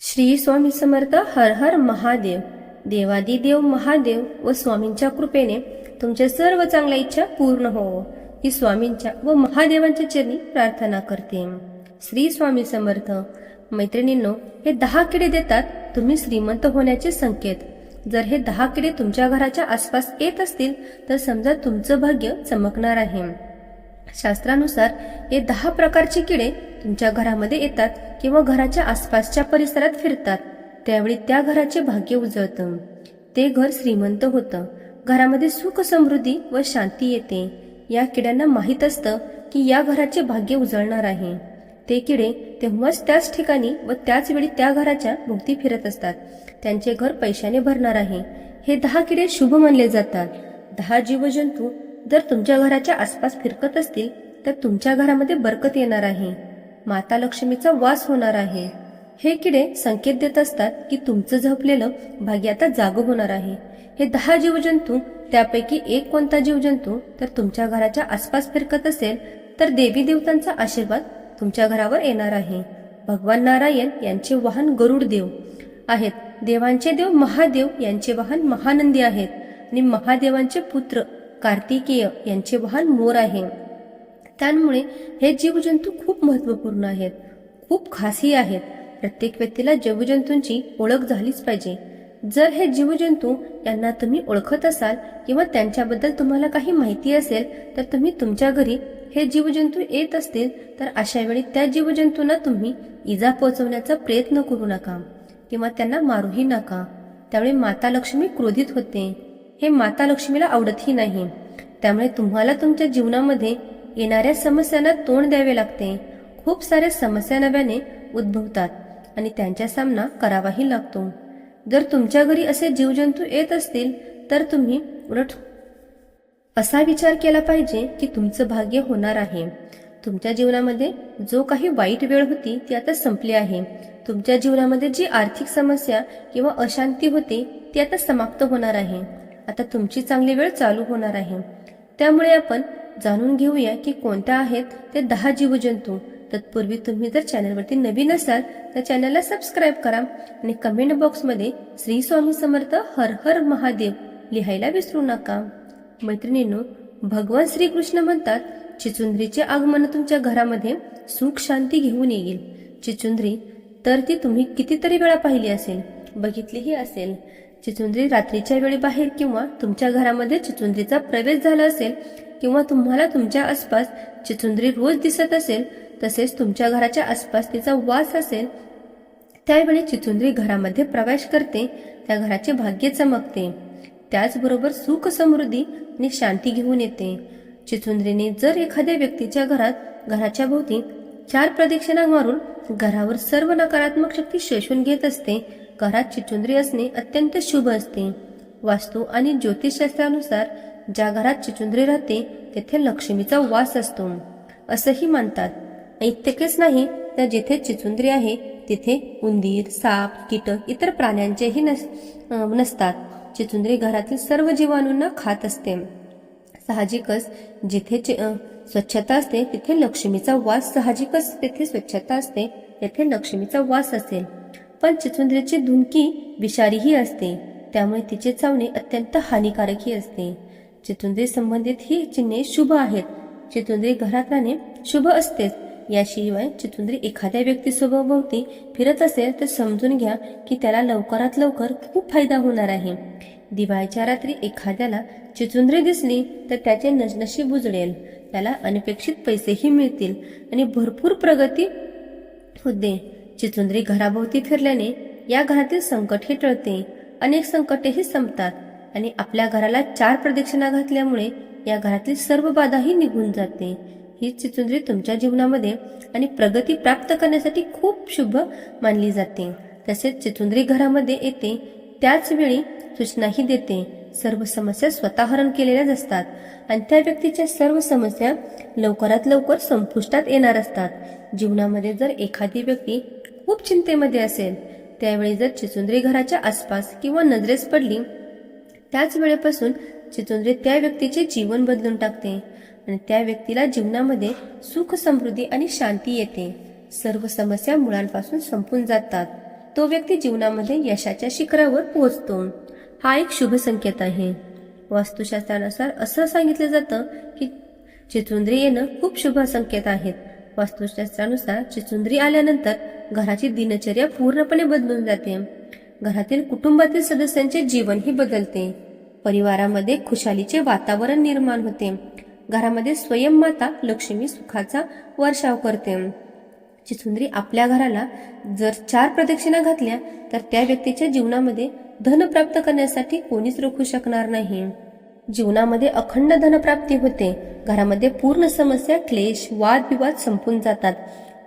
श्री स्वामी समर्थ हर हर महादेव. देवादिदेव महादेव व स्वामींच्या कृपेने तुमच्या सर्व चांगल्या इच्छा पूर्ण हो. ही स्वामींच्या व महादेवांच्या चरणी प्रार्थना करते. श्री स्वामी समर्थ मैत्रिणींनो हे दहा किडे देतात तुम्ही श्रीमंत होण्याचे संकेत. जर हे दहा किडे तुमच्या घराच्या आसपास येत असतील तर समजा तुमचं भाग्य चमकणार आहे. शास्त्रानुसार हे दहा प्रकारचे किडे तुमच्या घरामध्ये येतात. किंवा घराच्या आसपासच्या परिसरात फिरतात. त्यावेळी त्या घराचे भाग्य उजळतं. ते घर श्रीमंत होतं. घरामध्ये सुख समृद्धी व शांती येते. या किड्यांना माहीत असतं की या घराचे भाग्य उजळणार आहे. ते किडे तेव्हाच त्याच ठिकाणी व त्याच वेळी त्या घराच्या भोवती फिरत असतात. त्यांचे घर पैशाने भरणार आहे. हे दहा किडे शुभ मानले जातात. दहा जीवजंतू जर तुमच्या घराच्या आसपास फिरकत असतील तर तुमच्या घरामध्ये बरकत येणार आहे. माता लक्ष्मीचा वास होणार आहे. हे किडे संकेत देत असतात की तुमचं झोपलेलं भाग्य आता जाग होणार आहे. हे दहा जीवजंतू त्यापैकी एक कोणता जीवजंतू तर तुमच्या घराच्या आसपास फिरकत असेल तर देवी देवतांचा आशीर्वाद तुमच्या घरावर येणार आहे. भगवान नारायण यांचे वाहन गरुड देव आहेत. देवांचे देव महादेव यांचे वाहन महानंदी आहेत. आणि महादेवांचे पुत्र कार्तिकेय यांचे वाहन मोर आहे. त्यामुळे हे जीवजंतू खूप महत्त्वपूर्ण आहेत खूप खासही आहेत. प्रत्येक व्यक्तीला जीवजंतूंची ओळख झालीच पाहिजे. जर हे जीवजंतू यांना तुम्ही ओळखत असाल किंवा त्यांच्याबद्दल तुम्हाला काही माहिती असेल तर तुम्ही तुमच्या घरी हे जीवजंतू येत असतील तर अशा वेळी त्या जीवजंतूंना तुम्ही इजा पोहोचवण्याचा प्रयत्न करू नका किंवा त्यांना मारूही नका. त्यामुळे माता लक्ष्मी क्रोधित होते. हे माता लक्ष्मीला आवडतही नाही. त्यामुळे तुम्हाला तुमच्या जीवनामध्ये येणाऱ्या समस्यांना तोंड द्यावे लागते. खूप साऱ्या समस्या नव्याने उद्भवतात आणि त्यांचा सामना करावाही लागतो. जर तुमच्या घरी असे जीवजंतू येत असतील तर तुम्ही उलट असा विचार केला पाहिजे की तुमचं भाग्य होणार आहे. तुमच्या जीवनामध्ये जो काही वाईट वेळ होती ती आता संपली आहे. तुमच्या जीवनामध्ये जी आर्थिक समस्या किंवा अशांती होती ती आता समाप्त होणार आहे. आता तुमची चांगली वेळ चालू होणार आहे. त्यामुळे आपण जाणून घेऊया की कोणत्या आहेत ते दहा जीवजंतू. तत्पूर्वी तुम्ही जर चॅनलवरती नवीन असाल तर चॅनलला सबस्क्राईब करा आणि कमेंट बॉक्समध्ये श्री स्वामी समर्थ हर हर महादेव लिहायला विसरू नका. मैत्रिणींनो भगवान श्रीकृष्ण म्हणतात चिचुंद्रीचे आगमन तुमच्या घरामध्ये सुख शांती घेऊन येईल. चिचुंद्री तर ती तुम्ही कितीतरी वेळा पाहिली असेल बघितलीही असेल. चिचुंद्री रात्रीच्या वेळी बाहेर किंवा तुमच्या घरामध्ये चिचुंद्रीचा प्रवेश झाला असेल किंवा तुम्हाला तुमच्या आसपास चिचुंदरी रोज दिसत असेल तसेच तुमच्या घराच्या आसपास तिचा वास असेल त्यावेळी चिचुंदरी घरामध्ये प्रवेश करते त्या घराचे भाग्य चमकते. त्याचबरोबर सुख समृद्धी आणि शांती घेऊन येते. चिचुंद्रीने जर एखाद्या व्यक्तीच्या घरात घराच्या भोवती चार प्रदक्षिणा मारून घरावर सर्व नकारात्मक शक्ती शोषून घेत असते घरात चिचुंद्री असणे अत्यंत शुभ असते. वास्तू आणि ज्योतिषशास्त्रानुसार ज्या घरात चिचुंद्री राहते तेथे लक्ष्मीचा वास असतो. असंही मानतात इतकेच नाही तर जिथे चिचुंद्री आहे तिथे उंदीर साप कीटक इतर प्राण्यांचेही नस नसतात. चिचुंद्री घरातील सर्व जीवाणूंना खात असते. साहजिकच जिथे स्वच्छता असते तिथे लक्ष्मीचा वास साहजिकच तेथे स्वच्छता असते तेथे लक्ष्मीचा वास असेल. पण चिचुंद्रीची धुनकी विषारीही असते त्यामुळे तिचे चावणे अत्यंत हानिकारकही असते. चितुंद्री संबंधित ही चिन्हे शुभ आहेत चितुंद्री घरात राहणे शुभ असतेच याशिवाय चितुंद्री एखाद्या व्यक्तीसोबती फिरत असेल तर समजून घ्या की त्याला लवकरात लवकर खूप फायदा होणार आहे. दिवाळीच्या रात्री एखाद्याला चितुंद्री दिसली तर त्याचे नश- बुजळेल उजळेल त्याला अनपेक्षित पैसेही मिळतील आणि भरपूर प्रगती होते. चितुंद्री घराभोवती फिरल्याने या घरातील संकटही टळते अनेक संकटेही संपतात. आणि आपल्या घराला चार प्रदक्षिणा घातल्यामुळे या घरातील सर्व बाधाही निघून जाते. ही चिचुंद्री तुमच्या जीवनामध्ये आणि प्रगती प्राप्त करण्यासाठी खूप शुभ मानली जाते. तसेच चिचुंद्री घरामध्ये येते त्याच वेळी सूचनाही देते. सर्व समस्या स्वतः हरण केलेल्याच असतात आणि त्या व्यक्तीच्या सर्व समस्या लवकरात लवकर संपुष्टात येणार असतात. जीवनामध्ये जर एखादी व्यक्ती खूप चिंतेमध्ये असेल त्यावेळी जर चिचुंद्री घराच्या आसपास किंवा नजरेस पडली त्याच वेळेपासून चिचुंद्री त्या व्यक्तीचे जीवन बदलून टाकते आणि त्या व्यक्तीला जीवनामध्ये सुख समृद्धी आणि शांती येते. सर्व समस्या मुळांपासून संपून जातात. तो व्यक्ती जीवनामध्ये यशाच्या शिखरावर पोहोचतो. हा एक शुभ संकेत आहे. वास्तुशास्त्रानुसार असं सांगितलं जातं की चितुंद्री येणं खूप शुभ संकेत आहेत. वास्तुशास्त्रानुसार चिचुंद्री आल्यानंतर घराची दिनचर्या पूर्णपणे बदलून जाते. घरातील कुटुंबातील सदस्यांचे जीवनही बदलते. परिवारामध्ये खुशालीचे वातावरण निर्माण होते. घरामध्ये स्वयंमाता लक्ष्मी सुखाचा वर्षाव करते. चिसुंदरी आपल्या घराला जर चार प्रदक्षिणा घातल्या तर त्या व्यक्तीच्या जीवनामध्ये धन प्राप्त करण्यासाठी कोणीच रोखू शकणार नाही. जीवनामध्ये अखंड धनप्राप्ती होते. घरामध्ये पूर्ण समस्या क्लेश वादविवाद संपून जातात.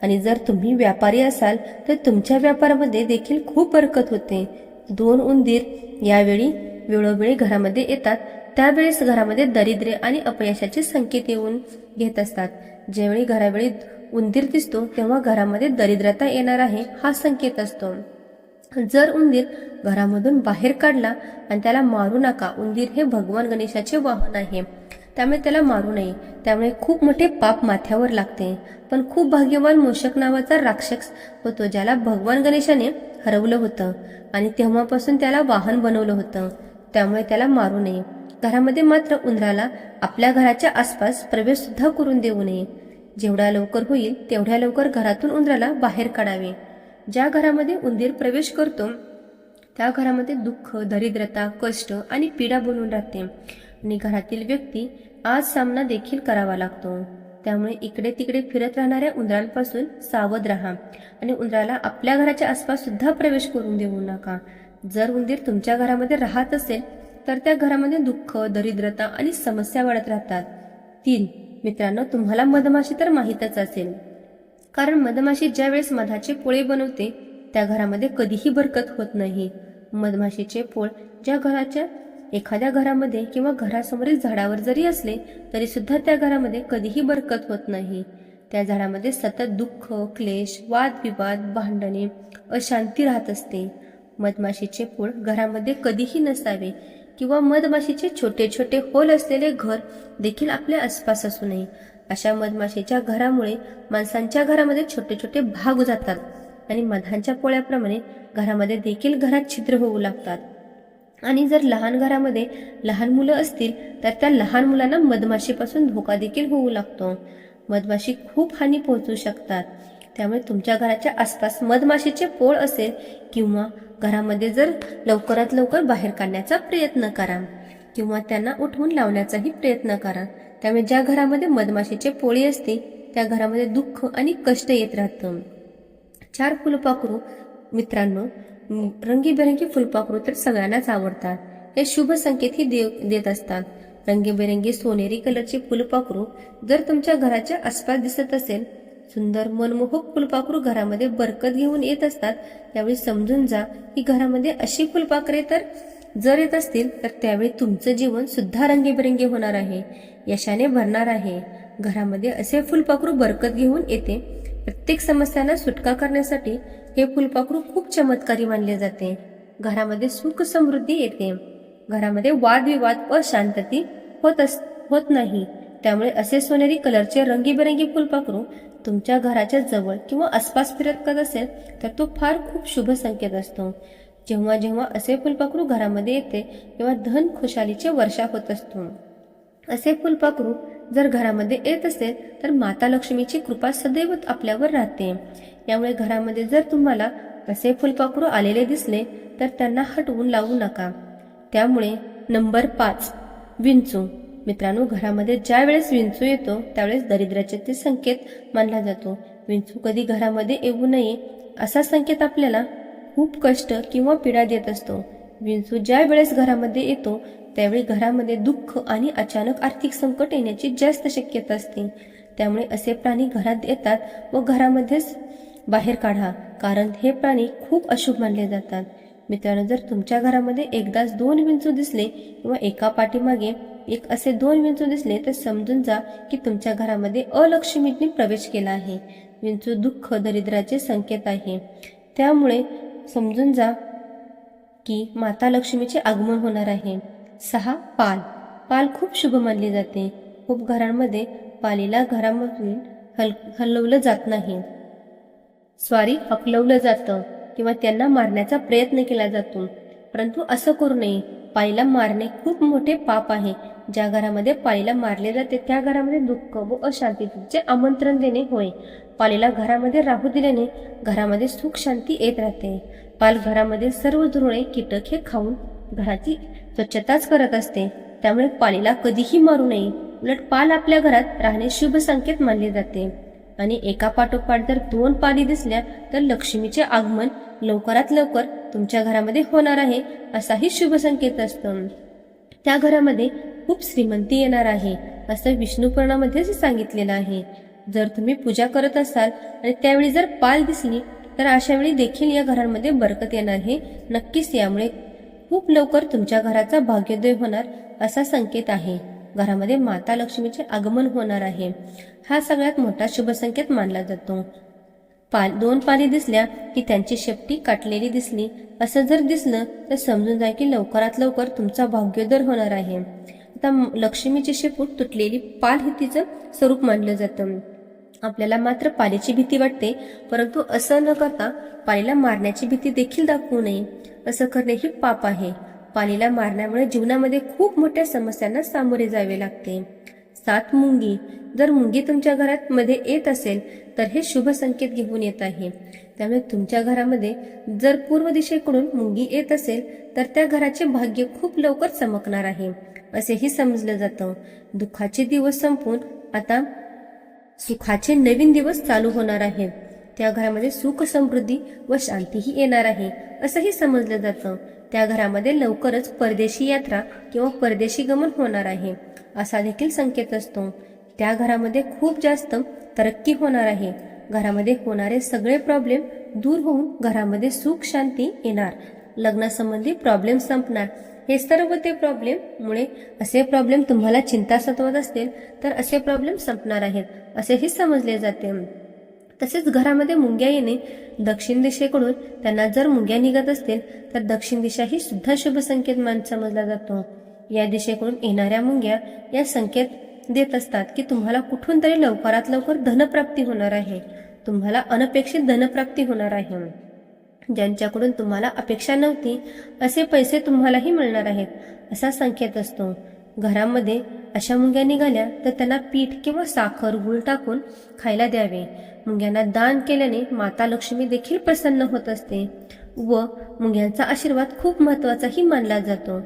आणि जर तुम्ही व्यापारी असाल तर तुमच्या व्यापारामध्ये देखील खूप बरकत होते. दोन उंदीर यावेळी वेळोवेळी घरामध्ये येतात. त्यावेळेस घरामध्ये दरिद्र्य आणि अपयशाचे संकेत येऊन घेत असतात. ज्यावेळी घरावेळी उंदीर दिसतो तेव्हा घरामध्ये दरिद्रता येणार आहे हा संकेत असतो. जर उंदीर घरामधून बाहेर काढला आणि त्याला मारू नका उंदीर हे भगवान गणेशाचे वाहन आहे. त्यामुळे त्याला मारू नये. त्यामुळे खूप मोठे पाप माथ्यावर लागते. पण खूप भाग्यवान मोषक नावाचा राक्षस होतो ज्याला भगवान गणेशाने हरवलं होतं आणि तेव्हापासून त्याला वाहन बनवलं होतं. त्यामुळे त्याला मारू नये. घरामध्ये मात्र उंदराला आपल्या घराच्या आसपास प्रवेश सुद्धा करून देऊ नये. जेवढ्या लवकर होईल तेवढ्या लवकर घरातून उंदराला बाहेर काढावे. ज्या घरामध्ये उंदीर प्रवेश करतो त्या घरामध्ये दुःख दरिद्रता कष्ट आणि पीडा बनून राहते. आणि घरातील व्यक्ती आज सामना देखील करावा लागतो. त्यामुळे इकडे तिकडे फिरत राहणाऱ्या उंदरांपासून सावध राहा. आणि उंदराला आपल्या घराच्या आसपास सुद्धा प्रवेश करून देऊ नका. जर उंदीर तुमच्या घरामध्ये राहत असेल तर त्या घरामध्ये दुःख दरिद्रता आणि समस्या वाढत राहतात. तीन मित्रांनो तुम्हाला मधमाशी तर माहीतच असेल. कारण मधमाशी ज्या वेळेस मधाचे पोळे बनवते त्या घरामध्ये कधीही बरकत होत नाही. मधमाशीचे पोळ ज्या घराच्या एखाद्या घरामध्ये किंवा घरासमोरील झाडावर जरी असले तरी सुद्धा त्या घरामध्ये कधीही बरकत होत नाही. त्या झाडामध्ये सतत दुःख क्लेश वादविवाद भांडणे अशांती राहत असते. मधमाशीचे पोळ घरामध्ये कधीही नसावे किंवा मधमाशीचे छोटे छोटे होल असलेले घर देखील आपल्या आसपास असू नये. अशा मधमाशीच्या घरामुळे माणसांच्या घरामध्ये छोटे छोटे भाग जातात आणि मधांच्या पोळ्याप्रमाणे घरामध्ये देखील घरात छिद्र होऊ लागतात. आणि जर लहान घरामध्ये लहान मुलं असतील तर त्या लहान मुलांना मधमाशीपासून धोका देखील होऊ लागतो. मधमाशी खूप हानी पोहोचू शकतात. त्यामुळे तुमच्या घराच्या आसपास मधमाशीचे पोळ असेल किंवा घरामध्ये जर लवकरात लवकर बाहेर काढण्याचा प्रयत्न करा किंवा त्यांना उठवून लावण्याचाही प्रयत्न करा. त्यामुळे ज्या घरामध्ये मधमाशीचे पोळी असते त्या घरामध्ये दुःख आणि कष्ट येत राहतं. चार फुलपाखरू मित्रांनो रंगीबेरंगी फुलपाखरू तर सगळ्यांनाच आवडतात. हे शुभ संकेतही देव देत असतात. रंगीबेरंगी सोनेरी कलरची फुलपाखरू जर तुमच्या घराच्या आसपास दिसत असेल सुंदर मनमोहक फुलपाखरू घरामध्ये बरकत घेऊन येत असतात त्यावेळी समजून जा की घरामध्ये अशी फुलपाखरे तर जर येत असतील तर त्यावेळी तुमचं जीवन सुद्धा रंगीबेरंगी होणार आहे. यशाने भरणार आहे. घरामध्ये असे फुलपाखरू बरकत घेऊन येते. प्रत्येक समस्यांना सुटका करण्यासाठी हे फुलपाखरू खूप चमत्कारी मानले जाते. घरामध्ये सुख समृद्धी येते. घरामध्ये वादविवाद अशांतती शांतती होत अस होत नाही. त्यामुळे असे सोनेरी कलरचे रंगीबेरंगी फुलपाखरू तुमच्या घराच्या जवळ किंवा आसपास फिरत करत असेल तर तो फार खूप शुभ संकेत असतो. जेव्हा जेव्हा असे फुलपाखरू घरामध्ये येते तेव्हा धन खुशालीचे वर्षा होत असतो. असे फुलपाखरू जर घरामध्ये येत असेल तर माता लक्ष्मीची कृपा सदैव आपल्यावर राहते. यामुळे घरामध्ये जर तुम्हाला असे फुलपाखरू आलेले दिसले तर त्यांना हटवून लावू नका. त्यामुळे नंबर पाच विंचू. मित्रांनो घरामध्ये ज्या वेळेस विंचू येतो त्यावेळेस दरिद्राचे ते संकेत मानला जातो. विंचू कधी घरामध्ये येऊ नये असा संकेत आपल्याला खूप कष्ट किंवा पीडा देत असतो. विंचू ज्या वेळेस घरामध्ये येतो त्यावेळी घरामध्ये दुःख आणि अचानक आर्थिक संकट येण्याची जास्त शक्यता असते. त्यामुळे असे प्राणी घरात येतात व घरामध्येच बाहेर काढा कारण हे प्राणी खूप अशुभ मानले जातात. मित्रांनो जर तुमच्या घरामध्ये एकदाच दोन विंचू दिसले किंवा एका पाठीमागे एक असे दोन विंचू दिसले तर समजून जा की तुमच्या घरामध्ये अलक्ष्मीने प्रवेश केला आहे. विंचू दुःख दरिद्राचे संकेत आहे. त्यामुळे समजून जा की माता लक्ष्मीचे आगमन होणार आहे. सहा पाल. पाल खूप शुभ मानली जाते. खूप घरांमध्ये पालीला घरामधून हल हलवलं जात नाही. स्वारी हकलवलं जातं किंवा त्यांना मारण्याचा प्रयत्न केला जातो. परंतु असं करू नये. पाळीला मारणे खूप मोठे पाप आहे. ज्या घरामध्ये पाळीला मारले जाते त्या घरामध्ये दुःख व अशांतीचे आमंत्रण देणे होय. पालीला घरामध्ये राहू दिल्याने घरामध्ये सुख शांती येत राहते. पाल घरामध्ये सर्व दुर्ळे कीटक हे खाऊन घराची स्वच्छताच करत असते. त्यामुळे पालीला कधीही मारू नये. उलट पाल आपल्या घरात राहणे शुभ संकेत मानले जाते. आणि एका पाठोपाठ जर दोन पाणी दिसल्या तर लक्ष्मीचे आगमन लवकरात लवकर तुमच्या घरामध्ये होणार आहे असाही शुभ संकेत असतो. त्या घरामध्ये खूप श्रीमंती येणार आहे असं विष्णुपुराणामध्येच सांगितलेलं आहे. जर तुम्ही पूजा करत असाल आणि त्यावेळी जर पाल दिसली तर अशा वेळी देखील या घरांमध्ये बरकत येणार हे नक्कीच यामुळे खूप लवकर तुमच्या घराचा भाग्योदय होणार असा संकेत आहे. घरामध्ये माता लक्ष्मीचे आगमन होणार आहे. हा सगळ्यात मोठा शुभसंकेत मानला जातो. पाल दोन पाली दिसल्या की त्यांची शेपटी काटलेली दिसली. असं जर दिसलं तर समजून जाय की लवकरात लवकर तुमचा भाग्योदर होणार आहे. आता लक्ष्मीची शेपूट तुटलेली पाल हे तिचं स्वरूप मानलं जातं. आपल्याला मात्र पालीची भीती वाटते परंतु असं न करता पालीला मारण्याची भीती देखील दाखवू नये. असं करणे ही पाप आहे. पालीला मारण्यामुळे जीवनामध्ये खूप मोठ्या समस्यांना सामोरे जावे लागते. सात मुंगी. जर मुंगी तुमच्या घरात मध्ये येत असेल तर हे शुभ संकेत घेऊन येत आहे. त्यामुळे तुमच्या घरामध्ये जर पूर्व दिशेकडून मुंगी येत असेल तर त्या घराचे भाग्य खूप लवकर चमकणार आहे. असेही समजलं जातं. दुःखाचे दिवस संपून आता सुखाचे नवीन दिवस चालू होणार आहे. त्या घरामध्ये सुख समृद्धी व शांतीही येणार आहे असंही समजलं जातं. त्या घरामध्ये लवकरच परदेशी यात्रा किंवा परदेशी गमन होणार आहे असा देखील संकेत असतो. त्या घरामध्ये खूप जास्त तरक्की होणार आहे. घरामध्ये होणारे सगळे प्रॉब्लेम दूर होऊन घरामध्ये सुख शांती येणार. लग्नासंबंधी प्रॉब्लेम संपणार. हे सर्व ते प्रॉब्लेम मुळे असे प्रॉब्लेम तुम्हाला चिंता सतवत असतील तर असे प्रॉब्लेम संपणार आहेत असेही समजले जाते. तसेच घरामध्ये मुंग्या येणे दक्षिण दिशेकडून त्यांना जर मुंग्या निघत असतील तर दक्षिण दिशा ही सुद्धा शुभ संकेत मान समजला जातो. या दिशेकडून येणाऱ्या मुंग्या या संकेत देत असतात की तुम्हाला कुठून तरी लवकरात लवकर धनप्राप्ती होणार आहे. तुम्हाला अनपेक्षित धनप्राप्ती होणार आहे. ज्यांच्याकडून तुम्हाला अपेक्षा नव्हती असे पैसे तुम्हालाही मिळणार आहेत असा संकेत असतो. घरामध्ये अशा मुंग्या निघाल्या तर त्यांना पीठ किंवा साखर गुळ टाकून खायला द्यावे. मुंग्यांना दान केल्याने माता लक्ष्मी देखील प्रसन्न होत असते व मुंग्यांचा आशीर्वाद खूप महत्वाचाही मानला जातो.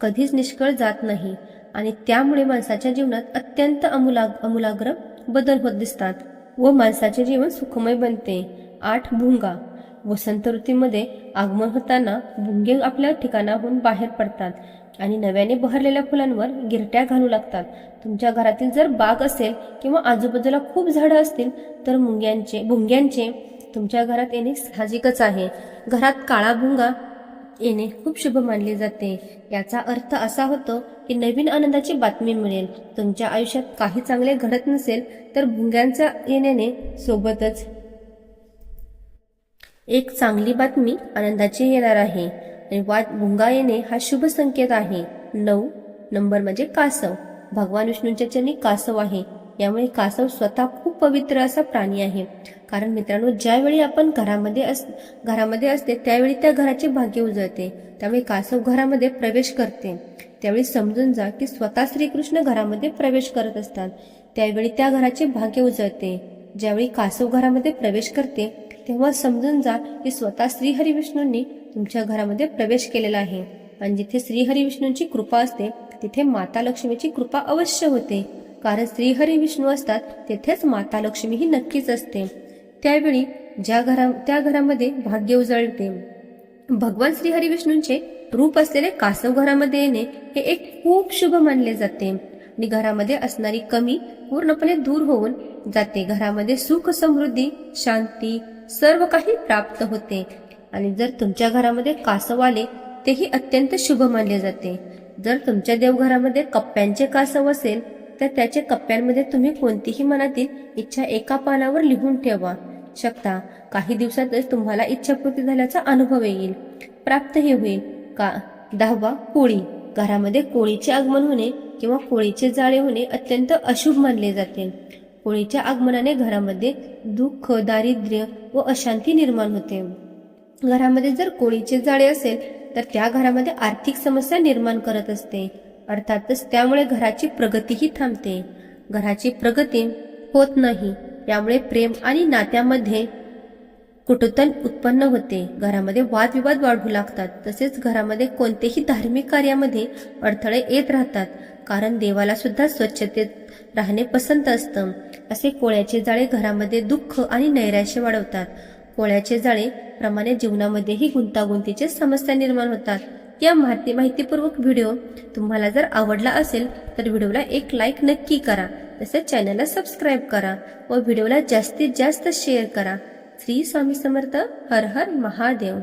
कधीच निष्कळ जात नाही आणि त्यामुळे माणसाच्या जीवनात अत्यंत अमूलाग अमूलाग्र बदल होत दिसतात व माणसाचे जीवन सुखमय बनते. आठ भुंगा. वसंत ऋतूमध्ये आगमन होताना भुंगे आपल्या ठिकाणाहून बाहेर पडतात. आणि नव्याने बहरलेल्या फुलांवर गिरट्या घालू लागतात. तुमच्या घरातील जर बाग असेल किंवा आजूबाजूला खूप झाडं असतील तर मुंग्यांचे भुंग्यांचे तुमच्या घरात येणे साहजिकच आहे. घरात काळा भुंगा येणे खूप शुभ मानले जाते. याचा अर्थ असा होतो की नवीन आनंदाची बातमी मिळेल. तुमच्या आयुष्यात काही चांगले घडत नसेल तर भुंग्यांचा येण्याने सोबतच एक चांगली बातमी आनंदाची येणार आहे. आणि वा भुंगा येणे हा शुभ संकेत आहे. नऊ. नंबर म्हणजे कासव. भगवान विष्णूंच्या चरणी कासव आहे. यामुळे कासव स्वतः खूप पवित्र असा प्राणी आहे. कारण मित्रांनो ज्यावेळी आपण घरामध्ये अस घरामध्ये असते त्यावेळी त्या घराचे भाग्य उजळते. त्यामुळे कासव घरामध्ये प्रवेश करते. त्यावेळी समजून जा की स्वतः श्रीकृष्ण घरामध्ये प्रवेश करत असतात. त्यावेळी त्या घराचे भाग्य उजळते. ज्यावेळी कासव घरामध्ये प्रवेश करते तेव्हा समजून जा की स्वतः श्रीहरी विष्णूंनी तुमच्या घरामध्ये प्रवेश केलेला आहे. आणि जिथे श्रीहरी विष्णूंची कृपा असते तिथे माता लक्ष्मीची कृपा अवश्य होते. कारण श्रीहरी विष्णू असतात तेथेच माता लक्ष्मी ही नक्कीच असते. त्यावेळी ज्या घरा त्या घरामध्ये भाग्य उजळते. भगवान श्रीहरी विष्णूंचे रूप असलेले कासव घरामध्ये येणे हे एक खूप शुभ मानले जाते. आणि घरामध्ये असणारी कमी पूर्णपणे दूर होऊन जाते. घरामध्ये सुख समृद्धी शांती सर्व काही प्राप्त होते. आणि जर तुमच्या घरामध्ये कासव आले तेही अत्यंत शुभ मानले जाते. जर तुमच्या देवघरामध्ये कप्प्यांचे कासव असेल तर त्याच्या कप्प्यांमध्ये तुम्ही कोणतीही मनातील इच्छा एका पानावर लिहून ठेवा. शकता काही दिवसातच तुम्हाला इच्छापूर्ती झाल्याचा अनुभव येईल. प्राप्तही होईल. का दहावा कोळी. घरामध्ये कोळीचे आगमन होणे किंवा कोळीचे जाळे होणे अत्यंत अशुभ मानले जाते. कोळीच्या आगमनाने घरामध्ये दुःख दारिद्र्य व अशांती निर्माण होते. घरामध्ये जर कोळीचे जाळे असेल तर त्या घरामध्ये आर्थिक समस्या निर्माण करत असते. अर्थातच त्यामुळे घराची प्रगतीही थांबते. घराची प्रगती होत नाही यामुळे प्रेम आणि नात्यामध्ये कुटुतन उत्पन्न होते. घरामध्ये वादविवाद वाढू लागतात. तसेच घरामध्ये कोणतेही धार्मिक कार्यामध्ये अडथळे येत राहतात कारण देवाला सुद्धा स्वच्छतेत राहणे पसंत असतं. असे कोळ्याचे जाळे घरामध्ये दुःख आणि नैराश्य वाढवतात. कोळ्याचे जाळे प्रमाणे जीवनामध्येही गुंतागुंतीचे समस्या निर्माण होतात. या माहिती माहितीपूर्वक व्हिडिओ तुम्हाला जर आवडला असेल तर व्हिडिओला एक लाईक नक्की करा. तसेच चॅनलला सबस्क्राईब करा व व्हिडिओला जास्तीत जास्त शेअर करा. श्री स्वामी समर्थ हर हर महादेव.